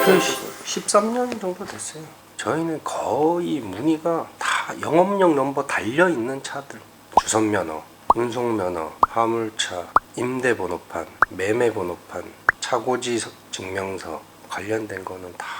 그게 13년 정도 됐어요. 저희는 거의 문의가 다 영업용 넘버 달려 있는 차들. 주선 면허, 운송 면허, 화물차, 임대 번호판, 매매 번호판, 차고지 증명서 관련된 거는 다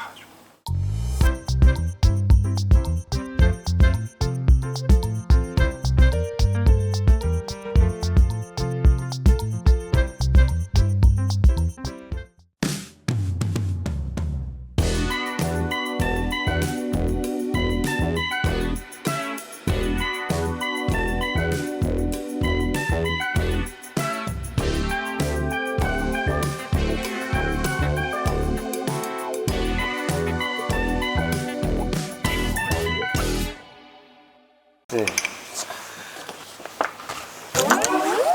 네.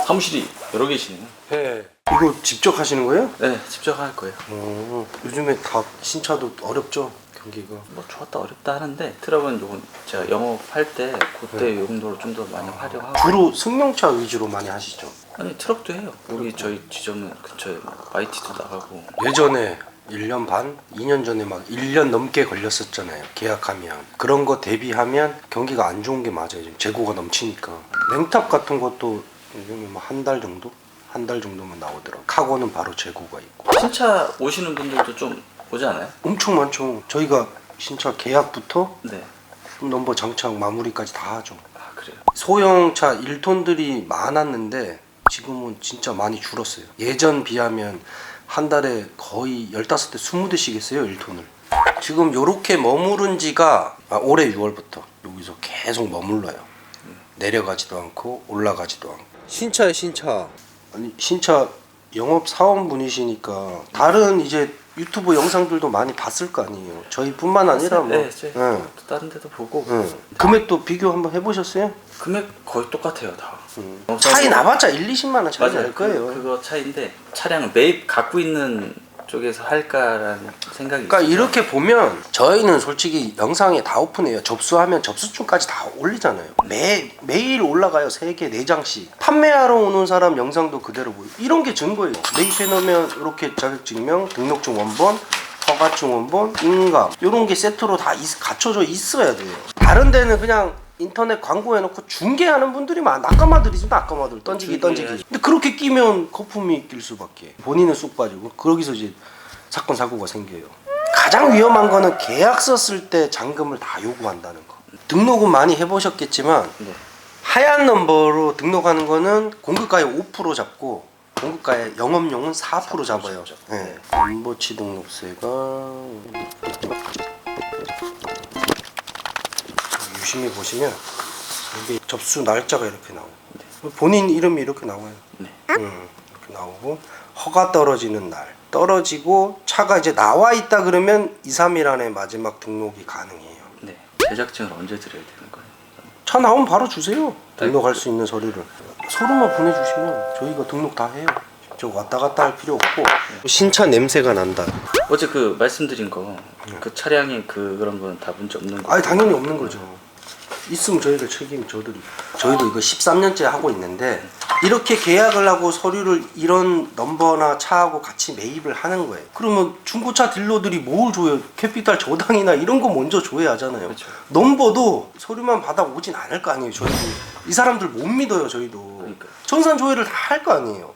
사무실이 여러 개시네요. 네. 이거 직접 하시는 거예요? 네, 직접 할 거예요. 어, 요즘에 다 신차도 어렵죠 경기가. 뭐 좋았다 어렵다 하는데 트럭은 요건 제가 영업할 때 그때 용도로 좀 더 많이 활용하고 주로 승용차 위주로 많이 하시죠. 아니 트럭도 해요. 여기 저희 지점은 근처에 막 YT도 나가고 예전에 1년 반, 2년 전에 막 1년 넘게 걸렸었잖아요. 계약하면. 그런 거 대비하면 경기가 안 좋은 게 맞아요. 지금 재고가 넘치니까. 냉탑 같은 것도 요즘에 한달 정도? 한 달 정도면 나오더라고. 카고는 바로 재고가 있고. 신차 오시는 분들도 좀 오지 않아요? 엄청 많죠. 저희가 신차 계약부터 네. 넘버 장착 마무리까지 다 하죠. 아 그래요. 소형차 1톤들이 많았는데 지금은 진짜 많이 줄었어요. 예전 비하면 한 달에 거의 15대 20대씩 했어요, 1톤을. 지금 요렇게 머무른 지가 아, 올해 6월부터 여기서 계속 머물러요. 내려가지도 않고 올라가지도 않고. 신차에 신차. 아니, 신차 영업 사원분이시니까 다른 이제 유튜브 영상들도 많이 봤을 거 아니에요. 저희뿐만 아니라 뭐. 네, 제 예. 또 다른 데도 보고 예. 금액도 비교 한번 해보셨어요? 금액 거의 똑같아요 다. 어, 차이 나봤자 1, 20만 원 차이 맞아요. 날 거예요. 그, 그거 차인데 차량을 매입 갖고 있는 쪽에서 할까라는 생각이 그러니까 있어서 이렇게 보면 저희는 솔직히 영상에 다 오픈해요. 접수하면 접수증까지 다 올리잖아요. 매 매일 올라가요. 세 개, 네 장씩. 판매하러 오는 사람 영상도 그대로 보여. 이런 게 증거예요. 매입해 놓으면 이렇게 자격증명, 등록증 원본, 허가증 원본, 인감 이런 게 세트로 다 있- 갖춰져 있어야 돼요. 다른 데는 그냥 인터넷 광고 해놓고 중개하는 분들이 많아. 낙가마들이지 낙가마들 던지기. 던지기. 근데 그렇게 끼면 거품이 낄 수밖에. 본인은 쑥 빠지고 거기서 이제 사건 사고가 생겨요. 가장 위험한 거는 계약서 쓸 때 잔금을 다 요구한다는 거. 등록은 많이 해보셨겠지만 네. 하얀 넘버로 등록하는 거는 공급가의 5% 잡고 공급가의 영업용은 4% 잡아요. 네. 넘버치 등록세가 유심히 보시면 여기 접수 날짜가 이렇게 나와요. 본인 이름이 이렇게 나와요. 네. 음, 이렇게 나오고 허가 떨어지는 날 떨어지고 차가 이제 나와 있다 그러면 2, 3일 안에 마지막 등록이 가능해요. 네. 제작증을 언제 드려야 되는 거예요? 차 나오면 바로 주세요. 등록할 수 있는 서류를. 서류만 보내주시면 저희가 등록 다 해요. 저 왔다 갔다 할 필요 없고 신차 냄새가 난다. 어제 그 말씀드린 거 그 차량의 그 그런 거는 다 문제 없는 거. 아니 당연히 없는 거죠. 있으면 저희가 책임 저들이. 저희도 이거 13년째 하고 있는데 이렇게 계약을 하고 서류를 이런 넘버나 차하고 같이 매입을 하는 거예요. 그러면 중고차 딜러들이 뭘 줘요? 캐피탈 저당이나 이런 거 먼저 줘야 하잖아요. 그렇죠. 넘버도 서류만 받아 오진 않을 거 아니에요. 저희도 이 사람들 못 믿어요. 저희도 그러니까요. 전산 조회를 다 할 거 아니에요.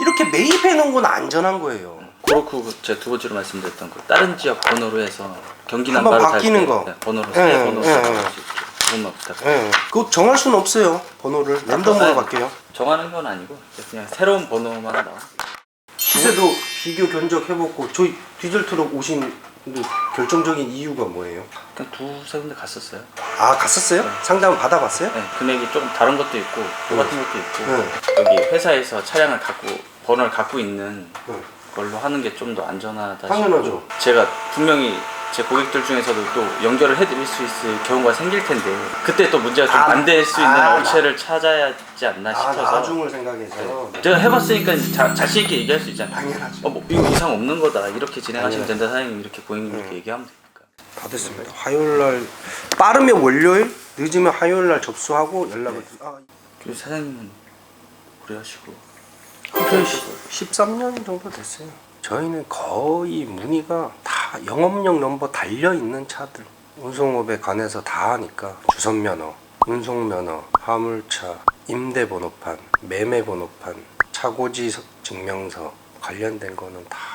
이렇게 매입해 놓은 건 안전한 거예요. 그렇고 제가 두 번째로 말씀드렸던 거 다른 지역 번호로 해서 경기 한번 남바를 바뀌는 거. 네, 번호로 예, 새 번호 예, 예, 예. 그 것만 부탁드려요. 예. 그거 정할 수는 없어요. 번호를 랜덤으로 네. 바뀌어요. 정하는 건 아니고 그냥 새로운 번호만 나와. 시세도 비교 견적 해보고 저희 디젤 트럭 오신 그 결정적인 이유가 뭐예요? 그냥 두세 군데 갔었어요. 아 갔었어요? 상담 받아봤어요? 네, 금액이 조금 다른 것도 있고 똑같은 것도 있고 네. 여기 회사에서 차량을 갖고 번호를 갖고 있는 네. 걸로 하는 게 좀 더 안전하다 당연하죠. 싶고 제가 분명히 제 고객들 중에서도 또 연결을 해드릴 수 있을 경우가 생길 텐데 그때 또 문제가 좀 아, 안될 수 있는 아, 업체를 찾아야 하지 않나 아 싶어서 나중을 생각해서 제가 해봤으니까 자, 자신 있게 얘기할 수 있잖아요. 당연하죠. 어, 뭐 이거 이상 없는 거다 이렇게 진행하시면. 된다 사장님 이렇게 고객님 이렇게 네. 얘기하면 되니까. 다 됐습니다. 화요일 날 빠르면 월요일, 늦으면 화요일 날 접수하고 연락을 드- 아, 그리고 사장님은 오래 하시고 그게 13년 정도 됐어요. 저희는 거의 문의가 다 영업용 넘버 달려 있는 차들. 운송업에 관해서 다 하니까 주선면허, 운송면허, 화물차, 임대번호판, 매매번호판, 차고지 증명서 관련된 거는 다